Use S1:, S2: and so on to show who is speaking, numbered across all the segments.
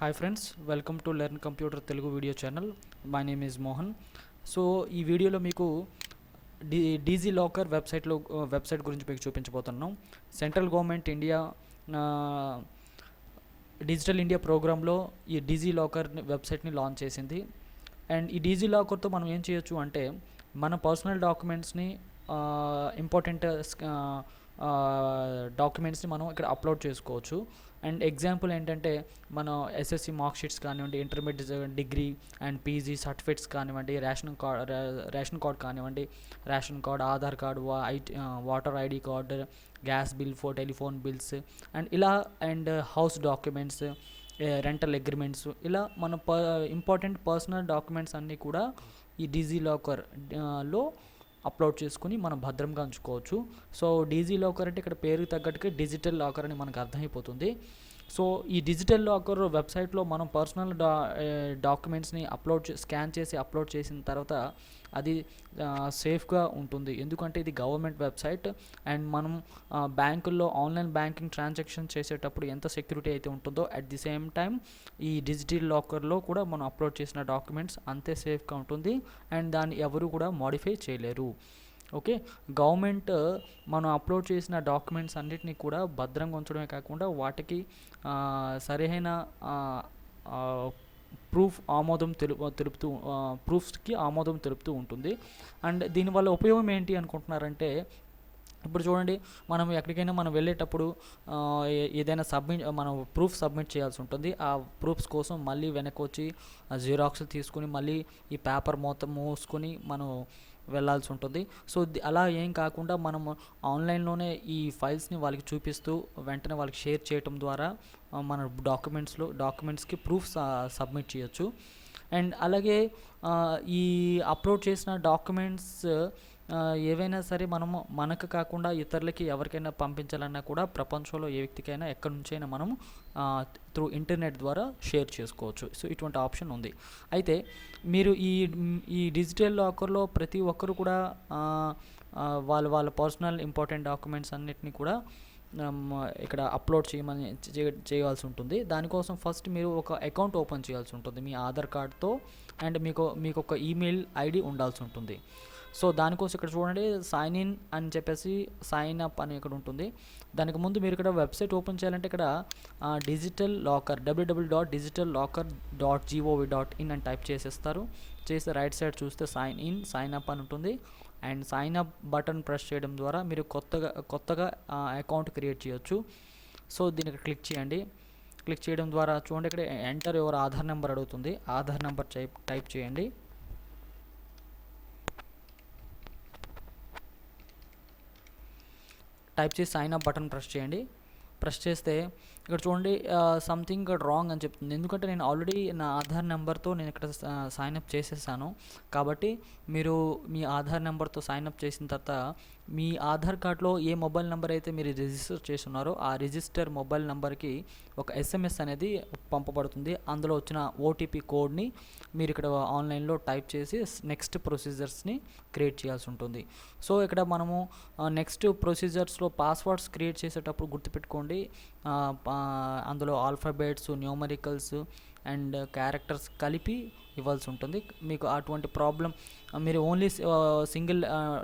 S1: Hi friends welcome to learn computer Telugu video channel my name is Mohan so ఈ వీడియోలో మీకు డి DigiLocker వెబ్సైట్లో website గురించి మీకు చూపించబోతున్నాం. Central government India digital India ప్రోగ్రాంలో ఈ డీజీ లాకర్ వెబ్సైట్ని లాంచ్ చేసింది. అండ్ ఈ డీజీ లాకర్తో మనం ఏం చేయొచ్చు అంటే మన పర్సనల్ డాక్యుమెంట్స్ని ఇంపార్టెంట్ డాక్యుమెంట్స్ని మనం ఇక్కడ అప్లోడ్ చేసుకోవచ్చు. అండ్ ఎగ్జాంపుల్ ఏంటంటే మనం ఎస్ఎస్సి మార్క్ షీట్స్ కానివ్వండి intermediate degree and PG certificates కానివ్వండి రేషన్ కార్డ్ రేషన్ కార్డ్ కానివ్వండి ration card Aadhaar card IT voter ID card gas bill ఫో టెలిఫోన్ బిల్స్ అండ్ ఇలా and house documents rental agreements ఇలా మన ప ఇంపార్టెంట్ పర్సనల్ డాక్యుమెంట్స్ అన్నీ కూడా ఈ డిజీ లాకర్లో అప్లోడ్ చేసుకుని మనం భద్రంగా ఉంచుకోవచ్చు. సో డీజీ లాకర్ అంటే ఇక్కడ పేరుకి తగ్గట్టుగా డిజిటల్ లాకర్ అని మనకు అర్థమైపోతుంది. సో ఈ డిజిటల్ లాకర్ వెబ్సైట్లో మనం పర్సనల్ డా డాక్యుమెంట్స్ని అప్లోడ్ స్కాన్ చేసి అప్లోడ్ చేసిన తర్వాత అది సేఫ్గా ఉంటుంది. ఎందుకంటే ఇది గవర్నమెంట్ వెబ్సైట్ అండ్ మనం బ్యాంకుల్లో ఆన్లైన్ బ్యాంకింగ్ ట్రాన్సాక్షన్ చేసేటప్పుడు ఎంత సెక్యూరిటీ అయితే ఉంటుందో అట్ ది సేమ్ టైం ఈ డిజిటల్ లాకర్లో కూడా మనం అప్లోడ్ చేసిన డాక్యుమెంట్స్ అంతే సేఫ్గా ఉంటుంది. అండ్ దాన్ని ఎవరు కూడా మాడిఫై చేయలేరు. ఓకే? గవర్నమెంట్ మనం అప్లోడ్ చేసిన డాక్యుమెంట్స్ అన్నిటినీ కూడా భద్రంగా ఉంచడమే కాకుండా వాటికి సరైన ప్రూఫ్ ఆమోదం తెలుపు తెలుపుతూ ప్రూఫ్స్కి ఆమోదం తెలుపుతూ ఉంటుంది. అండ్ దీనివల్ల ఉపయోగం ఏంటి అనుకుంటున్నారంటే ఇప్పుడు చూడండి మనం ఎక్కడికైనా మనం వెళ్ళేటప్పుడు ఏదైనా సబ్మిట్ మనం ప్రూఫ్ సబ్మిట్ చేయాల్సి ఉంటుంది. ఆ ప్రూఫ్స్ కోసం మళ్ళీ వెనక్కి వచ్చి జిరాక్స్ తీసుకుని మళ్ళీ ఈ పేపర్ మొత్తం మూసుకొని మనం వెళ్ళాల్సి ఉంటుంది. సో అలా ఏం కాకుండా మనం ఆన్లైన్లోనే ఈ ఫైల్స్ని వాళ్ళకి చూపిస్తూ వెంటనే వాళ్ళకి షేర్ చేయటం ద్వారా మన డాక్యుమెంట్స్లో డాక్యుమెంట్స్కి ప్రూఫ్ సబ్మిట్ చేయొచ్చు. అండ్ అలాగే ఈ అప్లోడ్ చేసిన డాక్యుమెంట్స్ ఏవైనా సరే మనము మనకు కాకుండా ఇతరులకి ఎవరికైనా పంపించాలన్నా కూడా ప్రపంచంలో ఏ వ్యక్తికైనా ఎక్కడి నుంచైనా మనం త్రూ ఇంటర్నెట్ ద్వారా షేర్ చేసుకోవచ్చు. సో ఇటువంటి ఆప్షన్ ఉంది. అయితే మీరు ఈ ఈ డిజిటల్ లాకర్లో ప్రతి ఒక్కరు కూడా వాళ్ళ వాళ్ళ పర్సనల్ ఇంపార్టెంట్ డాక్యుమెంట్స్ అన్నిటిని కూడా ఇక్కడ అప్లోడ్ చేయమని చేయాల్సి ఉంటుంది. దానికోసం ఫస్ట్ మీరు ఒక అకౌంట్ ఓపెన్ చేయాల్సి ఉంటుంది. మీ ఆధార్ కార్డ్తో అండ్ మీకు మీకు ఒక ఈమెయిల్ ఐడి ఉండాల్సి ఉంటుంది. సో దానికోసం ఇక్కడ చూడండి సైన్ ఇన్ అని చెప్పేసి సైన్ అప్ అని ఇక్కడ ఉంటుంది. దానికి ముందు మీరు ఇక్కడ వెబ్సైట్ ఓపెన్ చేయాలంటే ఇక్కడ digital locker W W dot digital locker dot G O V dot in అని టైప్ చేసేస్తారు. చేస్తే రైట్ సైడ్ చూస్తే సైన్ ఇన్ సైన్ అప్ అని ఉంటుంది. And sign up button press చేయడం ద్వారా మీరు కొత్తగా కొత్తగా అకౌంట్ క్రియేట్ చేయొచ్చు. సో దీనికి క్లిక్ చేయండి. క్లిక్ చేయడం ద్వారా చూడండి ఇక్కడ ఎంటర్ ఎవరు ఆధార్ నెంబర్ అడుగుతుంది. ఆధార్ నెంబర్ టైప్ చేయండి. టైప్ చేసి సైన్ అప్ బటన్ ప్రెస్ చేయండి. ప్రెస్ చేస్తే ఇక్కడ చూడండి సంథింగ్ ఇక్కడ రాంగ్ అని చెప్తుంది. ఎందుకంటే నేను ఆల్రెడీ నా ఆధార్ నెంబర్తో నేను ఇక్కడ సైన్ అప్ చేసేసాను. కాబట్టి మీరు మీ ఆధార్ నెంబర్తో సైన్ అప్ చేసిన తర్వాత మీ ఆధార్ కార్డ్లో ఏ మొబైల్ నెంబర్ అయితే మీరు రిజిస్టర్ చేస్తున్నారో ఆ రిజిస్టర్ మొబైల్ నెంబర్కి ఒక ఎస్ఎంఎస్ అనేది పంపబడుతుంది. అందులో వచ్చిన ఓటీపీ కోడ్ని మీరు ఇక్కడ ఆన్లైన్లో టైప్ చేసి నెక్స్ట్ ప్రొసీజర్స్ని క్రియేట్ చేయాల్సి ఉంటుంది. సో ఇక్కడ మనము నెక్స్ట్ ప్రొసీజర్స్లో పాస్వర్డ్స్ క్రియేట్ చేసేటప్పుడు గుర్తుపెట్టుకోండి. అందులో ఆల్ఫాబెట్స్ న్యూమరికల్స్ అండ్ క్యారెక్టర్స్ కలిపి ఇవ్వాల్సి ఉంటుంది. మీకు అటువంటి ప్రాబ్లం మీరు ఓన్లీ సింగిల్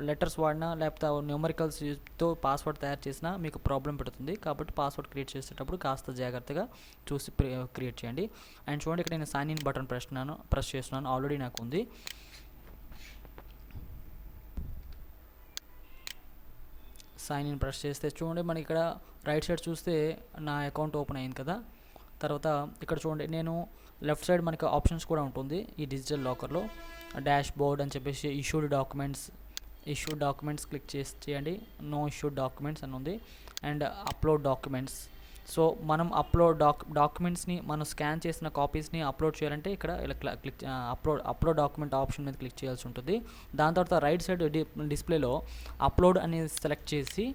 S1: లెటర్స్ వాడినా లేకపోతే న్యూమరికల్స్తో పాస్వర్డ్ తయారు చేసినా మీకు ప్రాబ్లం పెడుతుంది. కాబట్టి పాస్వర్డ్ క్రియేట్ చేసేటప్పుడు కాస్త జాగ్రత్తగా చూసి క్రియేట్ చేయండి. అండ్ చూడండి ఇక్కడ నేను sign in button press press చేస్తున్నాను. ఆల్రెడీ నాకు ఉంది. సైన్ ఇన్ ప్రెస్ చేస్తే చూడండి మనకి ఇక్కడ రైట్ సైడ్ చూస్తే నా అకౌంట్ ఓపెన్ అయింది కదా. తర్వాత ఇక్కడ చూడండి నేను లెఫ్ట్ సైడ్ మనకి ఆప్షన్స్ కూడా ఉంటుంది ఈ డిజిటల్ లాకర్లో డాష్ బోర్డ్ అని చెప్పేసి issued documents issued documents click చేసి చేయండి. నో ఇష్యూడ్ డాక్యుమెంట్స్ అని ఉంది. అండ్ అప్లోడ్ డాక్యుమెంట్స్ సో మనం అప్లోడ్ డాక్ డాక్యుమెంట్స్ని మనం స్కాన్ చేసిన కాపీస్ని అప్లోడ్ చేయాలంటే ఇక్కడ ఇలా click upload upload document option మీద క్లిక్ చేయాల్సి ఉంటుంది. దాని తర్వాత రైట్ సైడ్ డిస్ప్లేలో అప్లోడ్ అనేది సెలెక్ట్ చేసి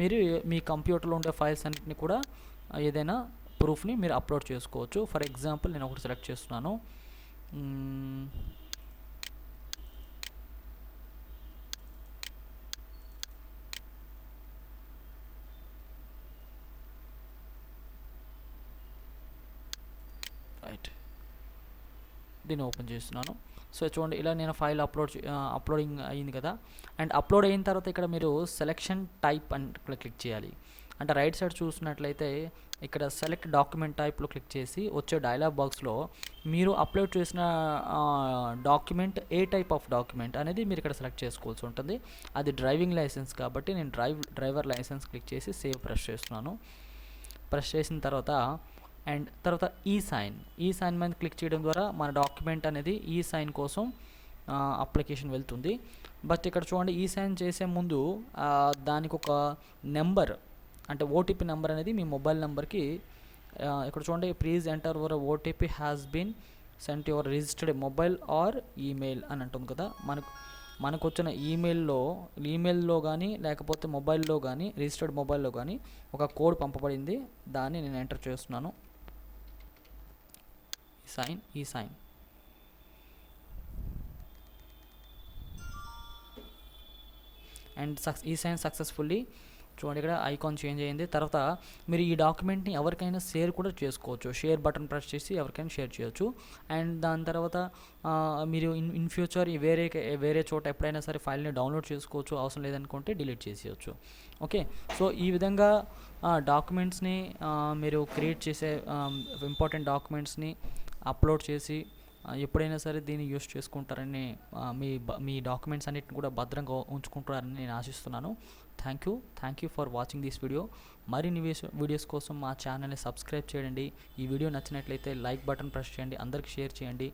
S1: మీరు మీ కంప్యూటర్లో ఉండే ఫైల్స్ అన్నింటినీ కూడా ఏదైనా ప్రూఫ్ని మీరు అప్లోడ్ చేసుకోవచ్చు. ఫర్ ఎగ్జాంపుల్ నేను ఒకటి సెలెక్ట్ చేస్తున్నాను. దీన్ని ఓపెన్ చేస్తున్నాను. సో చూడండి ఇలా నేను ఫైల్ అప్లోడ్ అప్లోడింగ్ అయ్యింది కదా. అండ్ అప్లోడ్ అయిన తర్వాత ఇక్కడ మీరు సెలెక్షన్ టైప్ అని ఇక్కడ క్లిక్ చేయాలి. అంటే రైట్ సైడ్ చూసినట్లయితే ఇక్కడ సెలెక్ట్ డాక్యుమెంట్ టైప్లో క్లిక్ చేసి వచ్చే డైలాగ్ బాక్స్లో మీరు అప్లోడ్ చేసిన డాక్యుమెంట్ ఏ టైప్ ఆఫ్ డాక్యుమెంట్ అనేది మీరు ఇక్కడ సెలెక్ట్ చేసుకోవాల్సి ఉంటుంది. అది డ్రైవింగ్ లైసెన్స్ కాబట్టి నేను డ్రైవ్ డ్రైవర్ లైసెన్స్ క్లిక్ చేసి సేవ్ ప్రెస్ చేస్తున్నాను. ప్రెస్ చేసిన తర్వాత అండ్ తర్వాత ఈ సైన్. ఈ సైన్ మీద క్లిక్ చేయడం ద్వారా మన డాక్యుమెంట్ అనేది ఈ సైన్ కోసం అప్లికేషన్ వెళ్తుంది. బట్ ఇక్కడ చూడండి ఈ సైన్ చేసే ముందు దానికి ఒక నెంబర్ అంటే ఓటీపీ నెంబర్ అనేది మీ మొబైల్ నెంబర్కి ఇక్కడ చూడండి please enter over OTP has been sent your registered mobile or email అని అంటుంది కదా. మనకు మనకు వచ్చిన ఈమెయిల్లో ఈమెయిల్లో కానీ లేకపోతే మొబైల్లో కానీ రిజిస్టర్డ్ మొబైల్లో కానీ ఒక కోడ్ పంపబడింది. దాన్ని నేను ఎంటర్ చేస్తున్నాను. సైన్ ఈ సైన్ అండ్ సక్స్ ఈ సైన్ సక్సెస్ఫుల్లీ చూడండి ఇక్కడ ఐకాన్ చేంజ్ అయ్యింది తర్వాత మీరు ఈ డాక్యుమెంట్ని ఎవరికైనా షేర్ కూడా చేసుకోవచ్చు. షేర్ బటన్ ప్రెస్ చేసి ఎవరికైనా షేర్ చేయొచ్చు. అండ్ దాని తర్వాత మీరు ఇన్ ఇన్ ఫ్యూచర్ ఈ వేరే వేరే చోట ఎప్పుడైనా సరే ఫైల్ని డౌన్లోడ్ చేసుకోవచ్చు. అవసరం లేదనుకుంటే డిలీట్ చేసేయచ్చు. ఓకే సో ఈ విధంగా డాక్యుమెంట్స్ని మీరు క్రియేట్ చేసే ఇంపార్టెంట్ డాక్యుమెంట్స్ని అప్లోడ్ చేసి ఎప్పుడైనా సరే దీన్ని యూస్ చేసుకుంటారని మీ మీ డాక్యుమెంట్స్ అన్నిటిని కూడా భద్రంగా ఉంచుకుంటారని నేను ఆశిస్తున్నాను. Thank you thank you for watching this video మరిన్ని వీడియోస్ వీడియోస్ కోసం మా ఛానల్ని సబ్స్క్రైబ్ చేయండి. ఈ వీడియో నచ్చినట్లయితే లైక్ బటన్ ప్రెస్ చేయండి. అందరికి షేర్ చేయండి.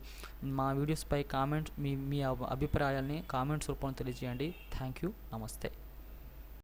S1: మా వీడియోస్పై కామెంట్స్ మీ మీ అభిప్రాయాల్ని కామెంట్స్ రూపంలో తెలియజేయండి. థ్యాంక్ యూ నమస్తే